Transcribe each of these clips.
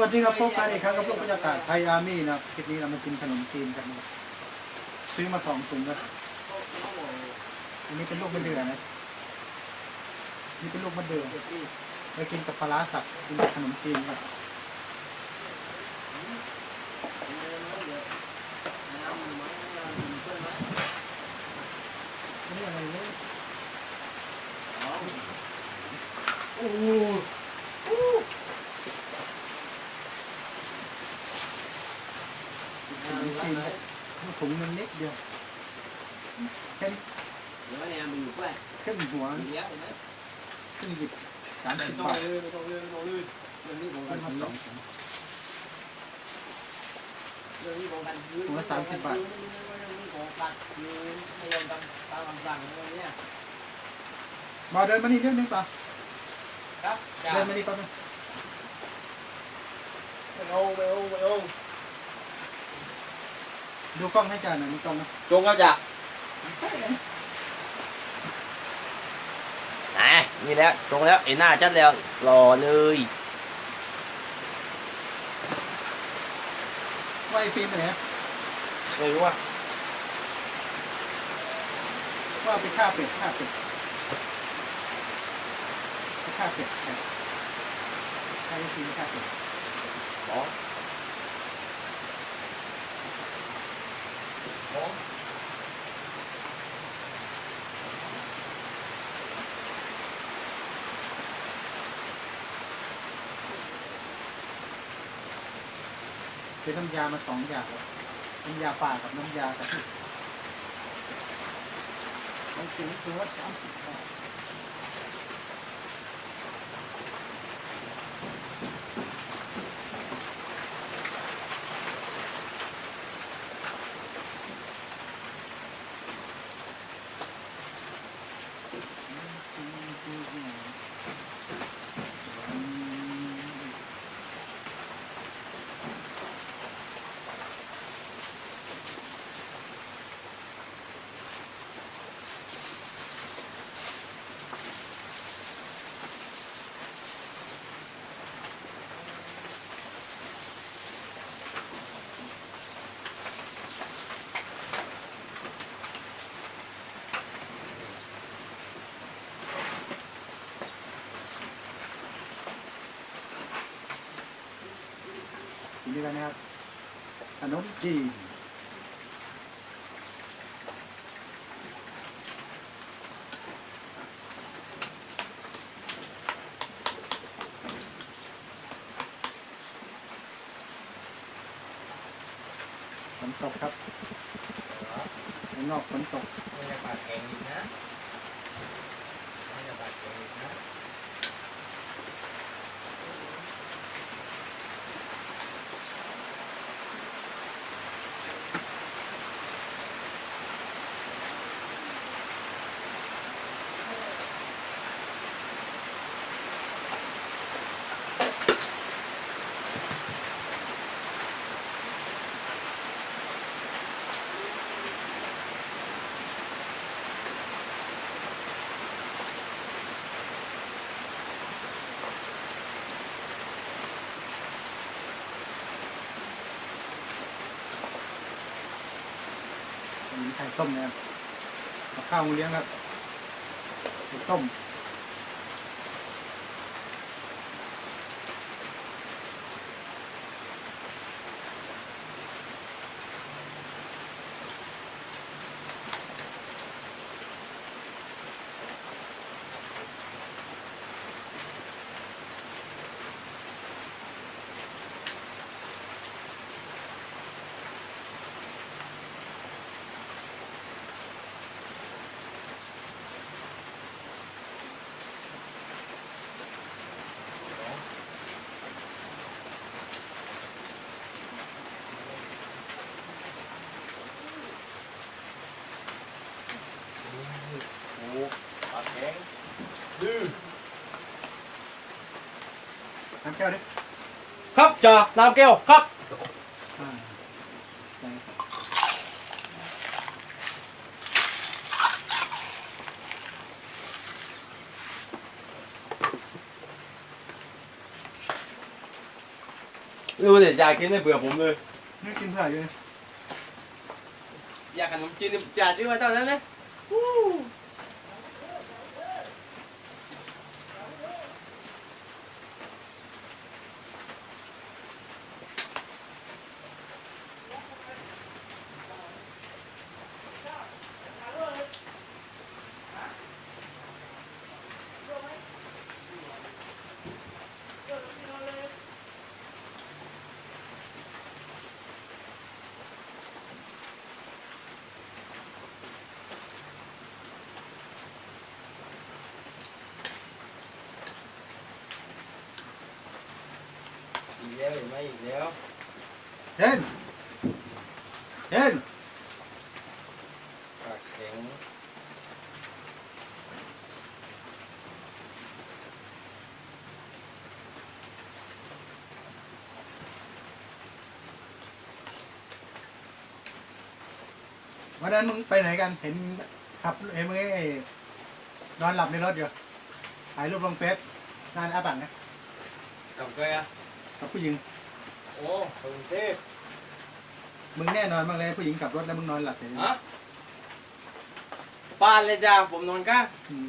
วัสดีครับพบกันอีกครั้งกับพวกบรรยากาศไทยอาร์มี่นะคลิปนี้เรามากินขนมจีนกันนะซื้อมาสองถุงครับอันนี้เป็นลูกมะเดื่อนะนี่เป็นลูกมะเดื่อไปกินกับปลาร้าสับกินกับขนมจีนครับนี่อะไรเนี่ยโอ้โหขนมจีนครับ ถุงนึงนิดเดียวแค่นี้ Nếu anh em mình ngủ quay, ครึ่งหัว mình ghé thì đấy. ครึ่งหยิบสามสิบ Mình บา to ท lên, mình to lên, mình to lên. Đừng đi ซื้ vòng อมา cạnh, สองถุง đừng đi vòng cạnh. Ủa, sao xịt vậy? Đừng đi vòng cạnh, đừng đi vòng cạnh, tao làm rằng thôi nhé. มาเดินมานี่เรื่องนึงต่อ Cắt, เดิน chà. มานี่ก่อนนะ Mày ô, mày ô, mày ô. ดูกล้องให้จ่าหน่อยมีกล้องนะ Trung không chà? อะนี่แล้วตรงแล้วเอ็นหน้าจัดแล้วรอเลยว่าไอ้ฟิล์มไปไหนอะ Mày đúng không? ว่าเอาไปฆ่าเป็ดฆ่าเป็ดไปฆ่าเป็ดใช่ฆ่าไอ้ฟิล์มฆ่าเป็ด Đó. Đó. เป็นน้ำยามาสองอย่างครับน้ำยาป่ากับน้ำยากะทิโอเคตัวละสามสิบบาท ด้วยกันนะครับขนมจีนฝนตกครับข้างนอกฝนตก Đây là bà kèm gì nhá. Đây là bà kèm gì nhá. อัน มีไข่ต้มนะครับข้าวเลี้ยงครับไข่ต้ม น้ำแก้วดิ Khóc chờ, làm kêu, khóc. อ่าใส่รู้แต่จ่ากินไม่เบื่อผมเลยนี่กินเพื่ออยู่นี่อยากขนมจีนจ่าด้วยมาเท่านั้นนะอี แล้วเห็นไหมอีกแล้ว เห็น เห็น ปากแข็งวันนั้นมึงไปไหนกัน เห็นขับเห็นมึงไอ้นอนหลับในรถอยู่ถ่ายรูปลงเฟซนานอาบังนะกับใครอะ กับผู้หญิง โอ้กรุงเทพมึงแน่นอนมากเลยผู้หญิงขับรถแล้วมึงนอนหลับอยู่ฮะบ้านเลยจ้าผมนอนก้างอืม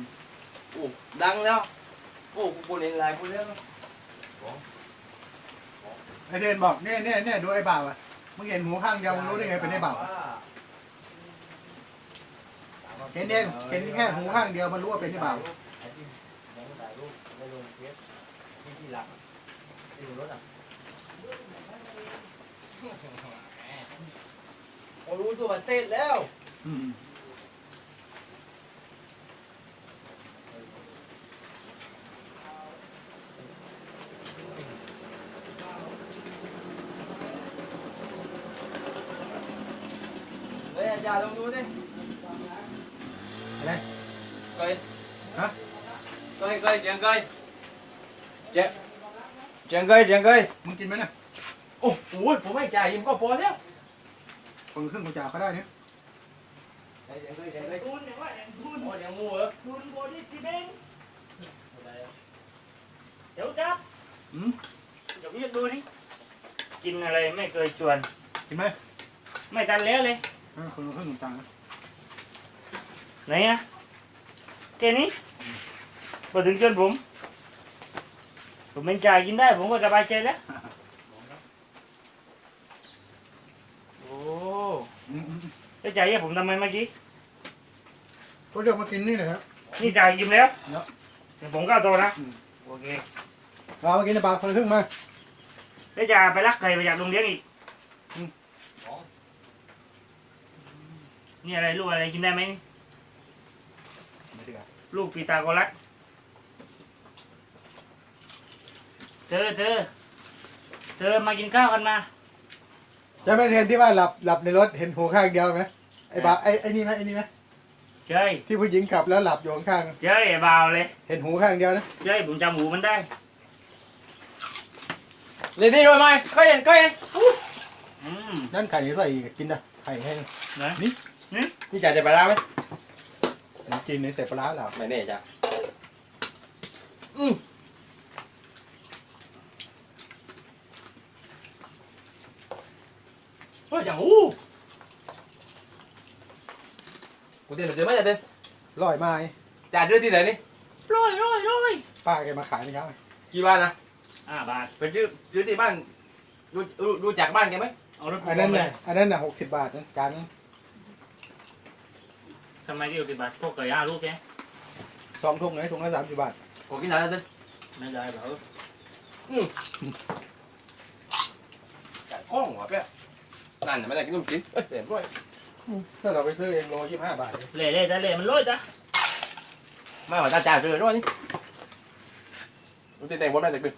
โอ้ดังแล้ว โอ้กูเล่นไลน์กูเล่นไอเดนบอกเนี่ยเนี่ยเนี่ยดูไอ้บ่าวอะมึงเห็นหูข้างเดียวมึงรู้ได้ไงเป็นไอ้บ่าวอะเห็นเองเห็นแค่หูข้างเดียวมันรู้ว่าเป็นไอ้บ่าว ไอ้ที่มองถ่ายรูปไม่ลงเฟซที่ที่หลังที่อยู่รถอะ โอ้รู้ตัวมันเต้นแล้วอืมเฮ้ยอาจารย์ลองดูดิอะไร coi ฮะ coi coi chuyện coi chuyện chuyện coi chuyện coi มึงกินไหมน่ะ ồ ui bố mày chạy im có bò đấy คนละครึ่งกูจ่ายเขาได้เนี่ย đây chuyện coi chuyện coi คุณเนี่ยว่าอย่างคุณ ồ chuyện mua hả คุณโบดี้จีเบงเดี๋ยวจับอืม เดี๋ยวพี่จะดูนี่กินอะไรไม่เคยชวน กินไหมไม่ทันแล้วเลยอ่าคนละครึ่งกูจ่ายนะไหนอะแค่นี้พอถึงชวนผม ผมเป็นจ่ายกินได้ ผมก็สบายใจแล้ว โอ้อืมอืมแล้วจ่ายให้ผมทำไมเมื่อกี้ ก็เลือกมากินนี่แหละครับ นี่จ่ายยิ้มแล้วเนาะเดี๋ยวผมก็เอาตัวนะอืมโอเคเรามากินในบาร์คนละครึ่งมาแล้วจะไปรักใครไปจากโรงเรียนอีกนี่อะไรลูกอะไรกินได้ไหม ไม่ได้ครับลูกปีตาโกรัส เธอเธอเธอมากินข้าวกันมา จะไม่เห็นที่ว่าหลับหลับในรถเห็นหูข้างเดียวไหมไอ้บาไอ้ไอ้นี่ไหมไอ้นี่ไหมเจ้ยที่ผู้หญิงขับแล้วหลับอยู่ข้างเจ้ยไอ้บ่าวเลย ๆเห็นหูข้างเดียวนะ เจ้ยผมจำหูมันได้ lên đi rồi mày coi chuyện coi chuyện อืม นั่นไข่อยู่ด้วยอีกกินนะไข่แห้งนะ đi chạy chạy bà ra mấy กินในเสร็จปลาร้าแล้ว mày nè chả ừ ôi chẳng u có tiền là tiền mấy giờ tiền ร้อยไม้ trả đưa tiền này đi ร้อยร้อยร้อยป้าแกมาขายเมื่อเช้าไงกี่บ้านนะอ่าบาทไปซื้อซื้อที่บ้านดูดูดูจากบ้านแกไหมเอารถอันนั้นน่ะอันนั้นน่ะหกสิบบาทนะจานนั้นทำไมที่อยู่ที่บาทพวกเกยอาลูกแกสองถุงไหนถุงละสามสิบบาทขอกินหน่อยนะตึ้งไม่ได้เหรอจัดข้องว่ะเปี้ย นั่นน่ะไม่ได้กินนมจีนเอ้ยเดี๋ยวด้วยถ้าเราไปซื้อเองโลยี่สิบห้าบาทเล่เล่แต่เล่มันร้อยจ้ะไม่ว่าจะจ่ายเลยด้วยนี่ดูตีแต่งบนได้แต่คือ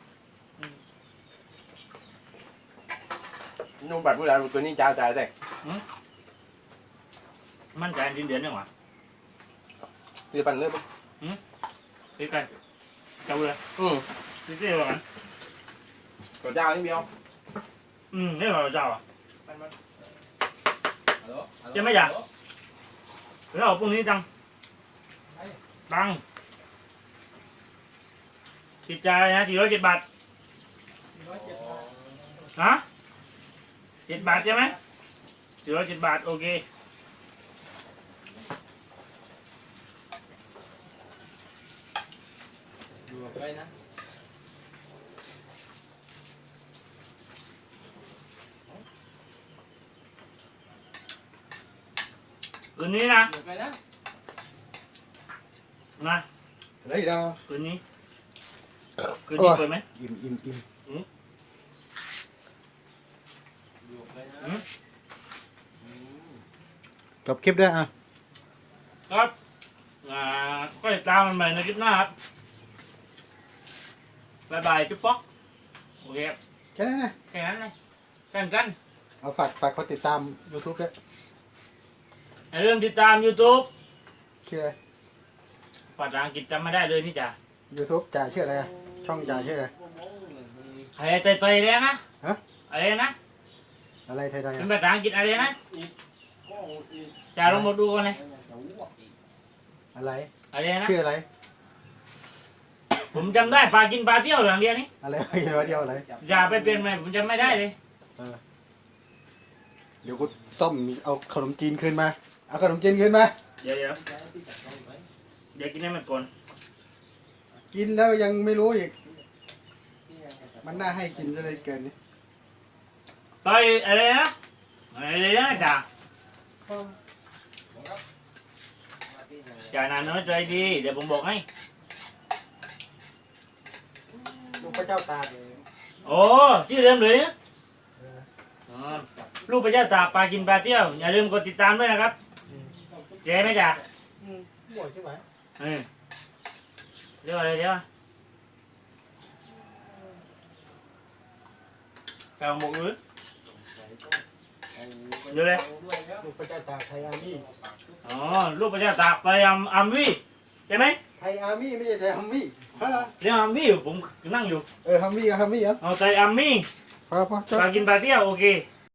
นุ่มบัตรผู้ใดตัวนี้จ่ายจ่ายแต่มันจ่ายดินเดือนยังวะตีปันเนื้อพี่กันเจ้าเลยอืมพี่เจ้ากันตัวเจ้านี่เดียวอืมนี่เหรอเจ้าอะมันมัน จะไม่อยากแล้วเอาพรุ่งนี้จังตังติดใจนะสี่ร้อยเจ็ดบาทร้อยเจ็ดบาทฮะเจ็ดบาทใช่ไหมสี่ร้อยเจ็ดบาทโอเค ดูไปนะ คืนนี้นะดูไปนะนะเฮ้ยดาวคืนนี้คืนนี้โอ้ยเปิดไหม อิ่มอิ่มอิ่มดูไปนะหืม อืมจบคลิปด้วยอะ ครับอ่าก็ติดตามมันใหม่ในคลิปหน้าครับบายบายจุ๊บป๊อกโอเคครับแค่นั้นนะแค่นั้นเลยกันกัน เอาฝากฝากคนติดตาม YouTube ด้วย อย่าลืมติดตาม YouTube ชื่ออะไร ภาษาอังกฤษจำไม่ได้เลยนี่จ้ะ YouTube จ่าชื่ออะไรอะช่องจ่าชื่ออะไรใครเตยเตยเลยนะฮะ อะไรนะ อะไรไทยใดเป็นอะภาษาอังกฤษอะไรนะจ่าลองมาดูกันเลยอะไร อะไรนะ ชื่ออะไร ผมจำได้ปลากินปลาเที่ยวอย่างเดียวนี่อะไรไอ้ร้อยเดียวอะไร อย่าไปเปลี่ยนใหม่ผมจำไม่ได้เลย เดี๋ยวกูซ่อมเอาขนมจีนคืนมา เอาขนมจีนคืนมาเดี๋ยวเดี๋ยวเดี๋ยวกินให้มันก่อนกินแล้วยังไม่รู้อีก มันน่าให้กินซะเลยเกินนี่ต่อยอะไรนะอะไรนะจ่าจ่านานน้อยใจดี เดี๋ยวผมบอกให้ ลูกพระเจ้าตากโอ้ชื่อเดิมเลยนะอ๋อลูกพระเจ้าตากปลากินปลาเที่ยว อย่าลืมกดติดตามด้วยนะครับ เจ๊ไหมจ่าหมดใช่ไหมเออเดี๋ยวอะไรเดี๋ยวกลางบอกเลยเดี๋ยวเลยลูกพระเจ้าตากไทยอาร์มี่อ๋อลูกพระเจ้าตากไปอัมอัมวี่ใช่ไหมไทยอาร์มี่ไม่ใช่ไทยฮัมมี่ฮะเรื่องอัมวี่ผมนั่งอยู่เออฮัมมี่กับฮัมมี่เหรอเอาใจอัมมี่พอพอจบปลากินปลาเที่ยวโอเคพ